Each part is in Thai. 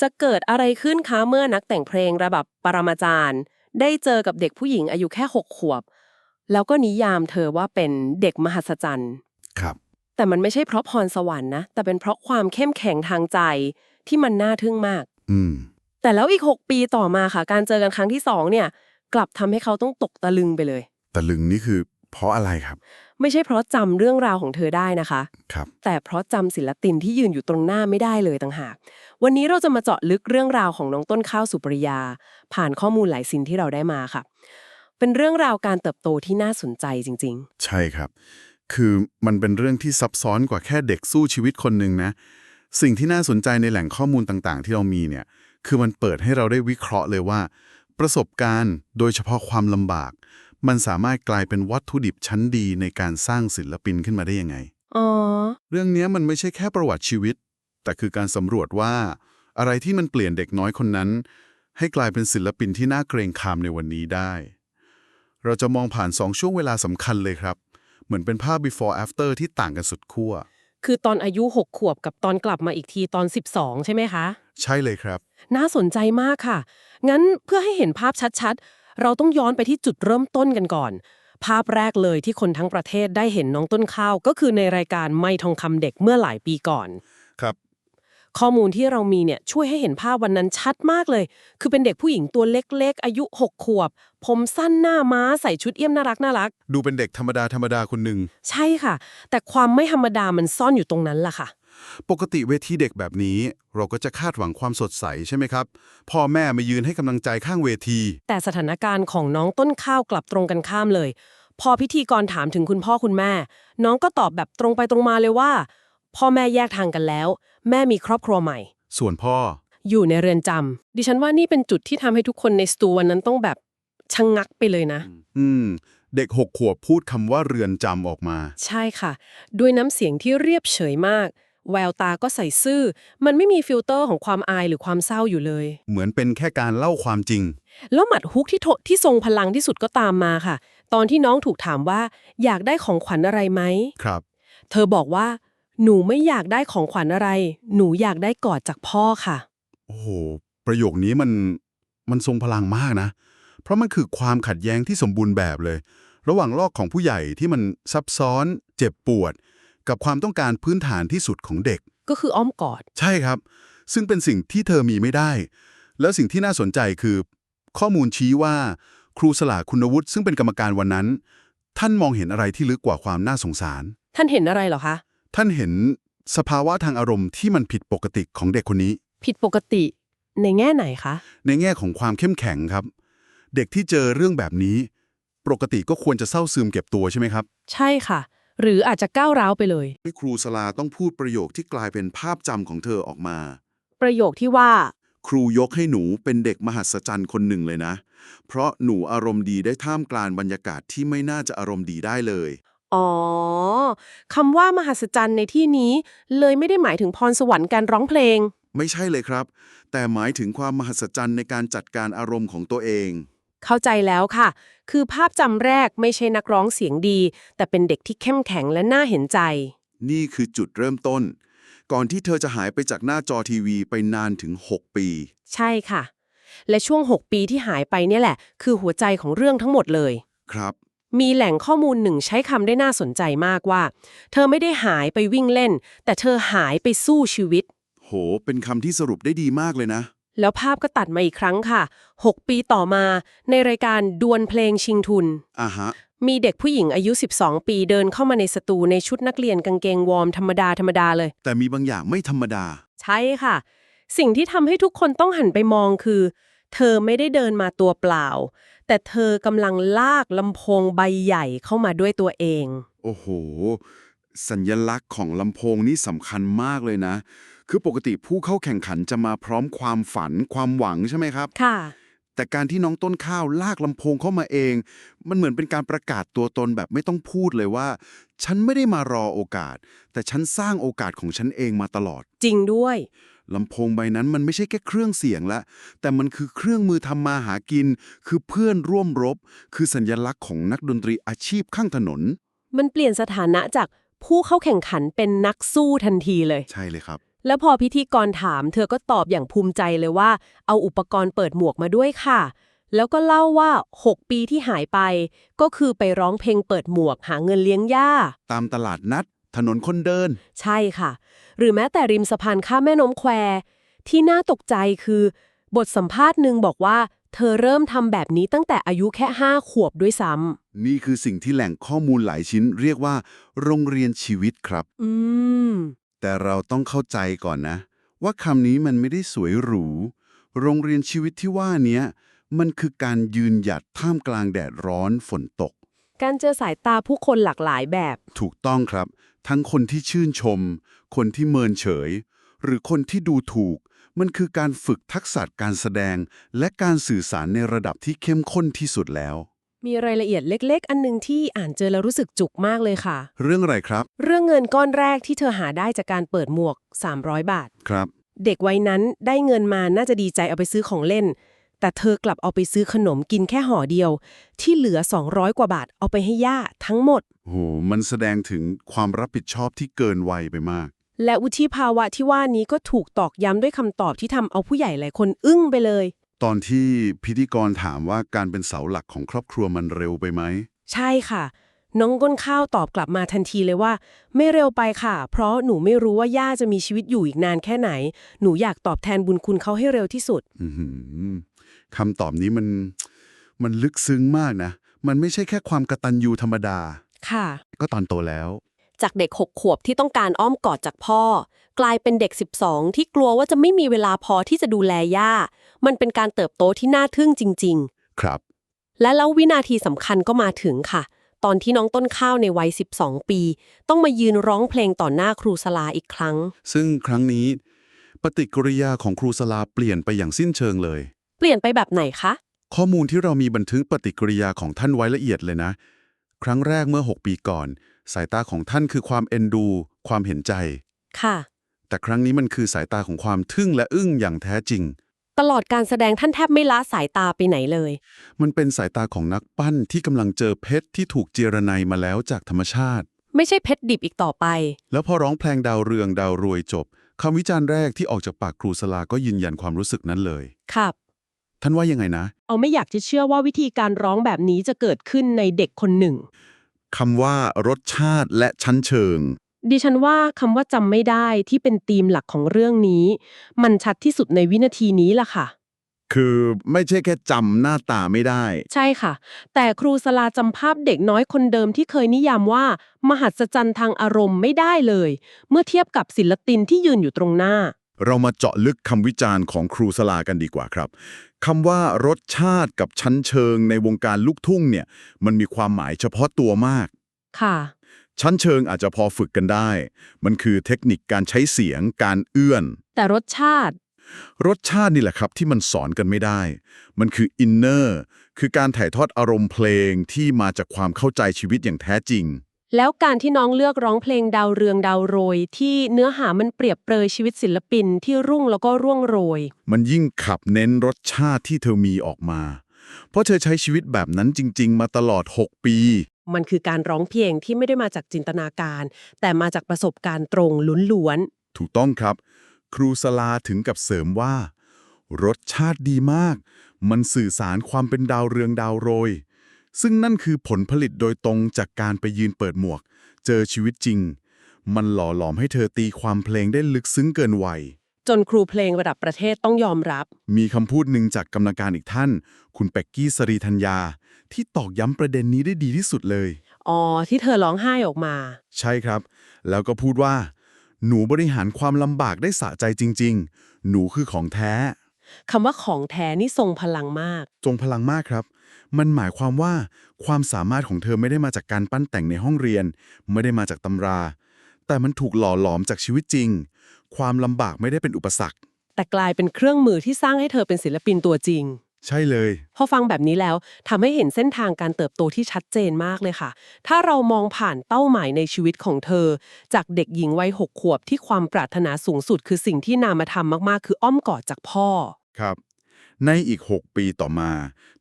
จะเกิดอะไรขึ้นคะเมื่อนักแต่งเพลงระดับปรมาจารย์ ได้เจอกับเด็กผู้หญิงอายุแค่หกขวบ แล้วก็นิยามเธอว่าเป็นเด็กมหัศจรรย์ ครับ แต่มันไม่ใช่เพราะพรสวรรค์นะ แต่เป็นเพราะความเข้มแข็งทางใจที่มันน่าทึ่งมาก อืม แต่แล้วอีก 6 ปีต่อมาค่ะ การเจอกันครั้งที่ 2 เนี่ย กลับทำให้เขาต้องตกตะลึงไปเลย ตะลึงนี่คือ เพราะอะไรครับ ไม่ใช่เพราะจำเรื่องราวของเธอได้นะคะ ครับ แต่เพราะจำศิลปินที่ยืนอยู่ตรงหน้าไม่ได้เลยต่างหาก วันนี้เราจะมาเจาะลึกเรื่องราวของน้องต้นข้าวสุปริยา ผ่านข้อมูลหลายสินที่เราได้มาค่ะ เป็นเรื่องราวการเติบโตที่น่าสนใจจริง ใช่ครับ คือมันเป็นเรื่องที่ซับซ้อนกว่าแค่เด็กสู้ชีวิตคนหนึ่งนะ สิ่งที่น่าสนใจในแหล่งข้อมูลต่างๆ ที่เรามีเนี่ย คือมันเปิดให้เราได้วิเคราะห์เลยว่า ประสบการณ์ โดยเฉพาะความลำบาก มันสามารถกลายเป็นวัตถุดิบชั้นดีในการสร้างศิลปินขึ้นมาได้ยังไงๆอ๋อ เรื่องเนี้ยมันไม่ใช่แค่ประวัติชีวิต แต่คือการสำรวจว่า อะไรที่มันเปลี่ยนเด็กน้อยคนนั้น ให้กลายเป็นศิลปินที่น่าเกรงขามในวันนี้ได้ เราจะมองผ่านสองช่วงเวลาสำคัญเลยครับ เหมือนเป็นภาพ before after ที่ต่างกันสุดขั้ว คือตอนอายุ 6 ขวบกับตอนกลับมาอีกทีตอน 12 ใช่ไหมคะ ใช่เลยครับ น่าสนใจมากค่ะ งั้นเพื่อให้เห็นภาพชัดๆ เราต้องย้อนไปที่จุดเริ่มต้นกันก่อน ภาพแรกเลยที่คนทั้งประเทศได้เห็นน้องต้นข้าว ก็คือในรายการไม่ทองคำเด็กเมื่อหลายปีก่อน ครับ ข้อมูลที่เรามีเนี่ยช่วยให้เห็นภาพวันนั้นชัดมากเลย คือเป็นเด็กผู้หญิงตัวเล็กๆ อายุ6ขวบ ผมสั้นหน้าม้าใส่ชุดเอี้ยมน่ารักน่ารัก ดูเป็นเด็กธรรมดาธรรมดาคนหนึ่ง ใช่ค่ะ แต่ความไม่ธรรมดามันซ่อนอยู่ตรงนั้นล่ะค่ะ ปกติเวทีเด็กแบบนี้ เราก็จะคาดหวังความสดใสใช่ไหมครับ พ่อแม่มายืนให้กำลังใจข้างเวที แต่สถานการณ์ของน้องต้นข้าวกลับตรงกันข้ามเลย พอพิธีกรถามถึงคุณพ่อคุณแม่ น้องก็ตอบแบบตรงไปตรงมาเลยว่า พ่อแม่แยกทางกันแล้ว แม่มีครอบครัวใหม่ ส่วนพ่อ อยู่ในเรือนจำดิฉันว่านี่เป็นจุดที่ทำให้ทุกคนในสตูวันนั้นต้องแบบชะงงักไปเลยนะ อืม เด็กหกขวบพูดคำว่าเรือนจำออกมา ใช่ค่ะ ด้วยน้ำเสียงที่เรียบเฉยมาก แววตาก็ใส่ซื่อ มันไม่มีฟิลเตอร์ของความอายหรือความเศร้าอยู่เลย เหมือนเป็นแค่การเล่าความจริง แล้วหมัดฮุกที่โถที่ทรงพลังที่สุดก็ตามมาค่ะ ตอนที่น้องถูกถามว่า อยากได้ของขวัญอะไรไหม ครับ เธอบอกว่า หนูไม่อยากได้ของขวัญอะไร หนูอยากได้กอดจากพ่อค่ะ โอ้โห ประโยคนี้มันมันทรงพลังมากนะ เพราะมันคือความขัดแย้งที่สมบูรณ์แบบเลย ระหว่างโลกของผู้ใหญ่ที่มันซับซ้อน เจ็บปวด กับความต้องการพื้นฐานที่สุดของเด็ก ก็คืออ้อมกอด ใช่ครับ ซึ่งเป็นสิ่งที่เธอมีไม่ได้ แล้วสิ่งที่น่าสนใจคือ ข้อมูลชี้ว่า ครูสลาคุณวุฒิซึ่งเป็นกรรมการวันนั้น ท่านมองเห็นอะไรที่ลึกกว่าความน่าสงสาร ท่านเห็นอะไรเหรอคะ ท่านเห็นสภาวะทางอารมณ์ที่มันผิดปกติของเด็กคนนี้ ผิดปกติในแง่ไหนคะ ในแง่ของความเข้มแข็งครับ เด็กที่เจอเรื่องแบบนี้ ปกติก็ควรจะเศร้าซึมเก็บตัวใช่ไหมครับ ใช่ค่ะ หรืออาจจะก้าวร้าวไปเลยให้ครูสลาต้องพูดประโยคที่กลายเป็นภาพจำของเธอออกมา ประโยคที่ว่า ครูยกให้หนูเป็นเด็กมหัศจรรย์คนหนึ่งเลยนะ เพราะหนูอารมณ์ดีได้ท่ามกลางบรรยากาศที่ไม่น่าจะอารมณ์ดีได้เลย อ๋อคำว่ามหัศจรรย์ในที่นี้ เลยไม่ได้หมายถึงพรสวรรค์การร้องเพลง ไม่ใช่เลยครับ แต่หมายถึงความมหัศจรรย์ในการจัดการอารมณ์ของตัวเอง เข้าใจแล้วค่ะ คือภาพจำแรกไม่ใช่นักร้องเสียงดี แต่เป็นเด็กที่เข้มแข็งและน่าเห็นใจ นี่คือจุดเริ่มต้น ก่อนที่เธอจะหายไปจากหน้าจอทีวีไปนานถึง 6 ปี ใช่ค่ะ และช่วง 6 ปีที่หายไปเนี่ยแหละ คือหัวใจของเรื่องทั้งหมดเลย ครับ มีแหล่งข้อมูลหนึ่งใช้คำได้น่าสนใจมากว่า เธอไม่ได้หายไปวิ่งเล่น แต่เธอหายไปสู้ชีวิต โห เป็นคำที่สรุปได้ดีมากเลยนะ แล้วภาพก็ตัดมาอีกครั้งค่ะ 6 ปีต่อมาในรายการดวลเพลงชิงทุน อ่าฮะ มีเด็กผู้หญิงอายุ 12 ปีเดินเข้ามาในสตูในชุดนักเรียนกางเกงวอร์มธรรมดาธรรมดาเลย แต่มีบางอย่างไม่ธรรมดา ใช่ค่ะ สิ่งที่ทำให้ทุกคนต้องหันไปมองคือ เธอไม่ได้เดินมาตัวเปล่า แต่เธอกำลังลากลำโพงใบใหญ่เข้ามาด้วยตัวเอง โอ้โห สัญญลักษณ์ของลำโพงนี่สำคัญมากเลยนะ คือปกติผู้เข้าแข่งขันจะมาพร้อมความฝันความหวังใช่ไหมครับ ค่ะ แต่การที่น้องต้นข้าวลากลำโพงเข้ามาเอง มันเหมือนเป็นการประกาศตัวตนแบบไม่ต้องพูดเลยว่า ฉันไม่ได้มารอโอกาส แต่ฉันสร้างโอกาสของฉันเองมาตลอด จริงด้วย ลำโพงใบนั้นมันไม่ใช่แค่เครื่องเสียงละ แต่มันคือเครื่องมือทำมาหากิน คือเพื่อนร่วมรบ คือสัญลักษณ์ของนักดนตรีอาชีพข้างถนน มันเปลี่ยนสถานะจาก ผู้เข้าแข่งขันเป็นนักสู้ทันทีเลย ใช่เลยครับ แล้วพอพิธีกรถาม เธอก็ตอบอย่างภูมิใจเลยว่า เอาอุปกรณ์เปิดหมวกมาด้วยค่ะ แล้วก็เล่าว่า 6 ปีที่หายไป ก็คือไปร้องเพลงเปิดหมวกหาเงินเลี้ยงย่า ตามตลาดนัด ถนนคนเดิน ใช่ค่ะ หรือแม้แต่ริมสะพานข้ามแม่น้ำแคว ที่น่าตกใจคือบทสัมภาษณ์หนึ่งบอกว่า เธอเริ่มทำแบบนี้ตั้งแต่อายุแค่5ขวบด้วยซ้นี่คือสิ่งที่แหล่งข้อมูลหลายชิ้นเรียกว่า โรงเรียนชีวิตครับำอืม แต่เราต้องเข้าใจก่อนนะ ว่าคำนี้มันไม่ได้สวยหรู โรงเรียนชีวิตที่ว่าเนี้ยมันคือการยืนหยัดท่ามกลางแดดร้อนฝนตก การเจอสายตาผู้คนหลากหลายแบบ ถูกต้องครับ ทั้งคนที่ชื่นชม คนที่เมินเฉย หรือคนที่ดูถูก มันคือการฝึกทักษะการแสดง และการสื่อสารในระดับที่เข้มข้นที่สุดแล้ว มีรายละเอียดเล็ก ๆ อันหนึงที่อ่านเจอแล้วรู้สึกจุกมากเลยค่ะ เรื่องอะไรครับ เรื่องเงินก้อนแรกที่เธอหาได้จากการเปิดหมวก 300 บาท ครับ เด็กวัยนั้นได้เงินมาน่าจะดีใจเอาไปซื้อของเล่น แต่เธอกลับเอาไปซื้อขนมกินแค่ห่อเดียว ที่เหลือ 200 กว่าบาทเอาไปให้ย่าทั้งหมด โห มันแสดงถึงความรับผิดชอบที่เกินวัยไปมาก และวุฒิภาวะที่ว่านี้ก็ถูกตอกย้ำด้วยคำตอบที่ทำเอาผู้ใหญ่หลายคนอึ้งไปเลย ตอนที่พิธีกรถามว่าการเป็นเสาหลักของครอบครัวมันเร็วไปไหม ใช่ค่ะ น้องก้นข้าวตอบกลับมาทันทีเลยว่า ไม่เร็วไปค่ะ เพราะหนูไม่รู้ว่าย่าจะมีชีวิตอยู่อีกนานแค่ไหน หนูอยากตอบแทนบุญคุณเขาให้เร็วที่สุดอื้อหือคำตอบนี้มันมันลึกซึ้งมากนะ มันไม่ใช่แค่ความกตัญญูธรรมดา ค่ะ ก็ตอนโตแล้ว จากเด็ก 6 ขวบที่ต้องการอ้อมกอดจากพ่อ กลายเป็นเด็ก 12 ที่กลัวว่าจะไม่มีเวลาพอที่จะดูแลย่า มันเป็นการเติบโตที่น่าทึ่งจริงครับๆและแล้ววินาทีสำคัญก็มาถึงค่ะ ตอนที่น้องต้นข้าวในวัย 12 ปี ต้องมายืนร้องเพลงต่อหน้าครูสลาอีกครั้ง ซึ่งครั้งนี้ ปฏิกิริยาของครูสลาเปลี่ยนไปอย่างสิ้นเชิงเลย เปลี่ยนไปแบบไหนคะ ข้อมูลที่เรามีบันทึกปฏิกิริยาของท่านไว้ละเอียดเลยนะ ครั้งแรกเมื่อ 6 ปีก่อน สายตาของท่านคือความเอ็นดู ความเห็นใจ ค่ะ แต่ครั้งนี้มันคือสายตาของความทึ่งและอึ้งอย่างแท้จริง ตลอดการแสดงท่านแทบไม่ละสายตาไปไหนเลย มันเป็นสายตาของนักปั้นที่กำลังเจอเพชรที่ถูกเจรไนยมาแล้วจากธรรมชาติ ไม่ใช่เพชรดิบอีกต่อไป แล้วพอร้องเพลงดาวเรืองดาวรวยจบคำวิจารณ์แรกที่ออกจากปากครูสลาก็ยืนยันความรู้สึกนั้นเลย ครับ ท่านว่ายังไงนะ เอาไม่อยากจะเชื่อว่าวิธีการร้องแบบนี้จะเกิดขึ้นในเด็กคนหนึ่ง คำว่ารสชาติและชั้นเชิง ดิฉันว่าคำว่าจำไม่ได้ที่เป็นธีมหลักของเรื่องนี้ มันชัดที่สุดในวินาทีนี้ล่ะค่ะ คือไม่ใช่แค่จำหน้าตาไม่ได้ ใช่ค่ะ แต่ครูสลาจำภาพเด็กน้อยคนเดิมที่เคยนิยามว่า มหัศจรรย์ทางอารมณ์ไม่ได้เลย เมื่อเทียบกับศิลปินที่ยืนอยู่ตรงหน้า เรามาเจาะลึกคำวิจารณ์ของครูสลากันดีกว่าครับคำว่ารสชาติกับชั้นเชิงในวงการลูกทุ่งเนี่ย มันมีความหมายเฉพาะตัวมาก ค่ะ ชั้นเชิงอาจจะพอฝึกกันได้ มันคือเทคนิคการใช้เสียง การเอื้อน แต่รสชาติ รสชาตินี่แหละครับที่มันสอนกันไม่ได้ มันคืออินเนอร์ คือการถ่ายทอดอารมณ์เพลงที่มาจากความเข้าใจชีวิตอย่างแท้จริง แล้วการที่น้องเลือกร้องเพลงดาวเรืองดาวโรย ที่เนื้อหามันเปรียบเปรยชีวิตศิลปินที่รุ่งแล้วก็ร่วงโรย มันยิ่งขับเน้นรสชาติที่เธอมีออกมา เพราะเธอใช้ชีวิตแบบนั้นจริง ๆ มาตลอด 6 ปี มันคือการร้องเพลงที่ไม่ได้มาจากจินตนาการ แต่มาจากประสบการณ์ตรงล้วนถูกต้องครับ ครูสลาถึงกับเสริมว่า รสชาติดีมาก มันสื่อสารความเป็นดาวเรืองดาวโรย ซึ่งนั่นคือผลผลิตโดยตรงจากการไปยืนเปิดหมวก เจอชีวิตจริง มันหล่อหลอมให้เธอตีความเพลงได้ลึกซึ้งเกินวัยๆจนครูเพลงระดับประเทศต้องยอมรับ มีคำพูดหนึ่งจากกรรมการอีกท่าน คุณเป็กกี้สรีธัญญา ที่ตอกย้ำประเด็นนี้ได้ดีที่สุดเลย อ๋อ ที่เธอร้องไห้ออกมา ใช่ครับ แล้วก็พูดว่า หนูบริหารความลำบากได้สะใจจริง ๆ หนูคือของแท้คำว่าของแท้นี่ทรงพลังมากจงพลังมากครับ มันหมายความว่าความสามารถของเธอไม่ได้มาจากการปั้นแต่งในห้องเรียน ไม่ได้มาจากตำรา แต่มันถูกหล่อหลอมจากชีวิตจริง ความลำบากไม่ได้เป็นอุปสรรค แต่กลายเป็นเครื่องมือที่สร้างให้เธอเป็นศิลปินตัวจริง ใช่เลย พอฟังแบบนี้แล้วทำให้เห็นเส้นทางการเติบโตที่ชัดเจนมากเลยค่ะ ถ้าเรามองผ่านเป้าหมายในชีวิตของเธอ จากเด็กหญิงวัยหกขวบที่ความปรารถนาสูงสุด คือสิ่งที่นามธรรมมากๆ คืออ้อมกอดจากพ่อ ครับ ในอีก 6 ปีต่อมา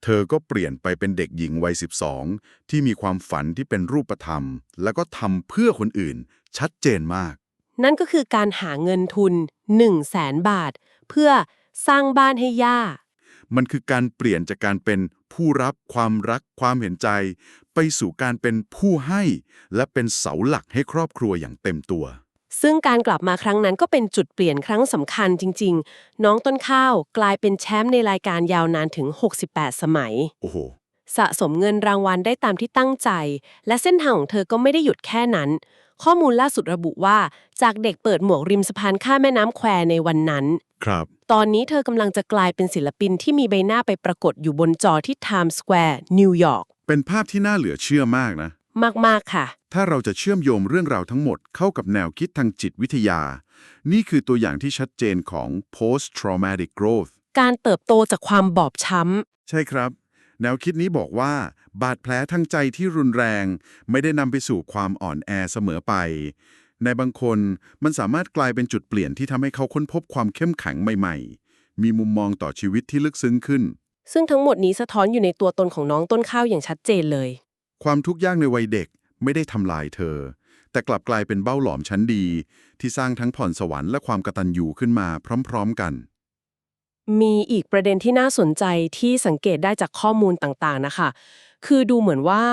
เธอก็เปลี่ยนไปเป็นเด็กหญิงวัย 12 ที่มีความฝันที่เป็นรูปธรรม แล้วก็ทำเพื่อคนอื่น ชัดเจนมาก นั่นก็คือการหาเงินทุน 1 0 0 0 0แสนบาท เพื่อสร้างบ้านให้ย่า มันคือการเปลี่ยนจากการเป็นผู้รับความรักความเห็นใจ ไปสู่การเป็นผู้ให้ และเป็นเสาหลักให้ครอบครัวอย่างเต็มตัว ซึ่งการกลับมาครั้งนั้นก็เป็นจุดเปลี่ยนครั้งสำคัญจริง ๆ น้องต้นข้าวกลายเป็นแชมป์ในรายการยาวนานถึง 68 สมัย โอ้โห สะสมเงินรางวัลได้ตามที่ตั้งใจ และเส้นทางของเธอก็ไม่ได้หยุดแค่นั้น ข้อมูลล่าสุดระบุว่า จากเด็กเปิดหมวกริมสะพานข้ามแม่น้ำแควในวันนั้น ครับ ตอนนี้เธอกำลังจะกลายเป็นศิลปินที่มีใบหน้าไปปรากฏอยู่บนจอที่ Times Square นิวยอร์ก เป็นภาพที่น่าเหลือเชื่อมากนะ มาก ๆ ค่ะ ถ้าเราจะเชื่อมโยงเรื่องราวทั้งหมดเข้ากับแนวคิดทางจิตวิทยา นี่คือตัวอย่างที่ชัดเจนของ post traumatic growth การเติบโตจากความบอบช้ำใช่ครับ แนวคิดนี้บอกว่า บาดแผลทางใจที่รุนแรง ไม่ได้นำไปสู่ความอ่อนแอเสมอไป ในบางคนมันสามารถกลายเป็นจุดเปลี่ยนที่ทำให้เขาค้นพบความเข้มแข็งใหม่ๆ มีมุมมองต่อชีวิตที่ลึกซึ้งขึ้นซึ่งทั้งหมดนี้สะท้อนอยู่ในตัวตนของน้องต้นข้าวอย่างชัดเจนเลย ความทุกข์ยากในวัยเด็กไม่ได้ทำลายเธอ แต่กลับกลายเป็นเบ้าหลอมชั้นดี ที่สร้างทั้งผ่อนสวรรค์และความกตัญญูขึ้นมาพร้อมๆกัน มีอีกประเด็นที่น่าสนใจที่สังเกตได้จากข้อมูลต่างๆนะคะ คือดูเหมือนว่า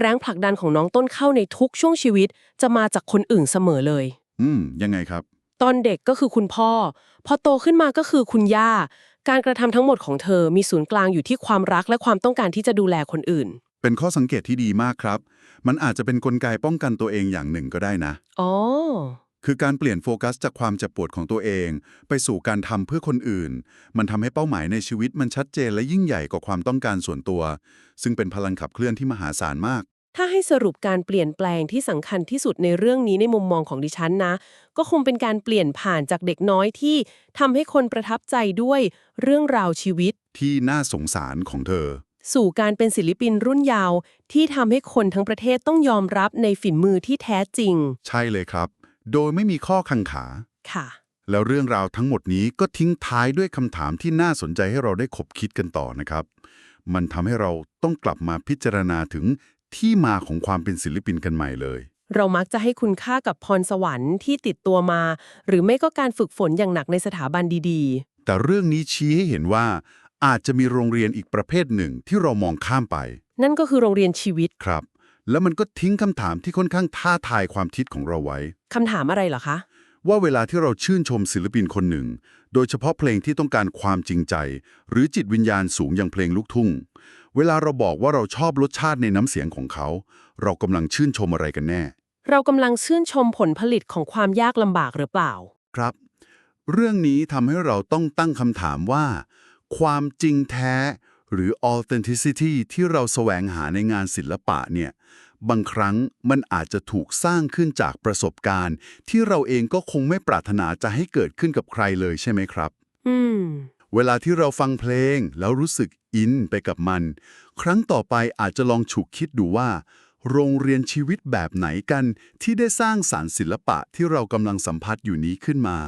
แรงผลักดันของน้องต้นข้าวในทุกช่วงชีวิต จะมาจากคนอื่นเสมอเลย อืม ยังไงครับ ตอนเด็กก็คือคุณพ่อ พอโตขึ้นมาก็คือคุณย่า การกระทำทั้งหมดของเธอมีศูนย์กลางอยู่ที่ความรักและความต้องการที่จะดูแลคนอื่น เป็นข้อสังเกตที่ดีมากครับ มันอาจจะเป็นนกลไกป้องกันตัวเองอย่างหนึ่งก็ได้นะ อ๋อ คือการเปลี่ยนโฟกัสจากความเจ็บปวดของตัวเอง ไปสู่การทำเพื่อคนอื่น มันทำให้เป้าหมายในชีวิตมันชัดเจนและยิ่งใหญ่กว่าความต้องการส่วนตัว ซึ่งเป็นพลังขับเคลื่อนที่มหาศาลมาก ถ้าให้สรุปการเปลี่ยนแปลงที่สำคัญที่สุดในเรื่องนี้ในมุมมองของดิฉันนะ ก็คงเป็นการเปลี่ยนผ่านจากเด็กน้อยที่ทำให้คนประทับใจด้วยเรื่องราวชีวิตที่น่าสงสารของเธอ สู่การเป็นศิลปินรุ่นยาว ที่ทำให้คนทั้งประเทศต้องยอมรับในฝีมือที่แท้จริง ใช่เลยครับ โดยไม่มีข้อกังขา ค่ะ แล้วเรื่องราวทั้งหมดนี้ก็ทิ้งท้ายด้วยคำถามที่น่าสนใจให้เราได้คบคิดกันต่อนะครับ มันทำให้เราต้องกลับมาพิจารณาถึงที่มาของความเป็นศิลปินกันใหม่เลย เรามักจะให้คุณค่ากับพรสวรรค์ที่ติดตัวมา หรือไม่ก็การฝึกฝนอย่างหนักในสถาบันดีแต่เรื่องนี้ชี้ให้เห็นว่า อาจจะมีโรงเรียนอีกประเภทหนึ่งที่เรามองข้ามไปๆนั่นก็คือโรงเรียนชีวิตครับ แล้วมันก็ทิ้งคำถามที่ค่อนข้างท้าทายความคิดของเราไว้ คำถามอะไรเหรอคะ ว่าเวลาที่เราชื่นชมศิลปินคนหนึ่ง โดยเฉพาะเพลงที่ต้องการความจริงใจ หรือจิตวิญญาณสูงอย่างเพลงลูกทุ่ง เวลาเราบอกว่าเราชอบรสชาติในน้ำเสียงของเขา เรากำลังชื่นชมอะไรกันแน่ เรากำลังชื่นชมผลผลิตของความยากลำบากหรือเปล่า ครับ เรื่องนี้ทำให้เราต้องตั้งคำถามว่า ความจริงแท้ หรือ authenticity ที่เราแสวงหาในงานศิลปะเนี่ยบางครั้งมันอาจจะถูกสร้างขึ้นจากประสบการณ์ ที่เราเองก็คงไม่ปรารถนาจะให้เกิดขึ้นกับใครเลยใช่ไหมครับ อืม เวลาที่เราฟังเพลงแล้วรู้สึกอินไปกับมัน ครั้งต่อไปอาจจะลองฉุกคิดดูว่า โรงเรียนชีวิตแบบไหนกันที่ได้สร้างสารรค์ศิลปะที่เรากำลังสัมผัสอยู่นี้ขึ้นมา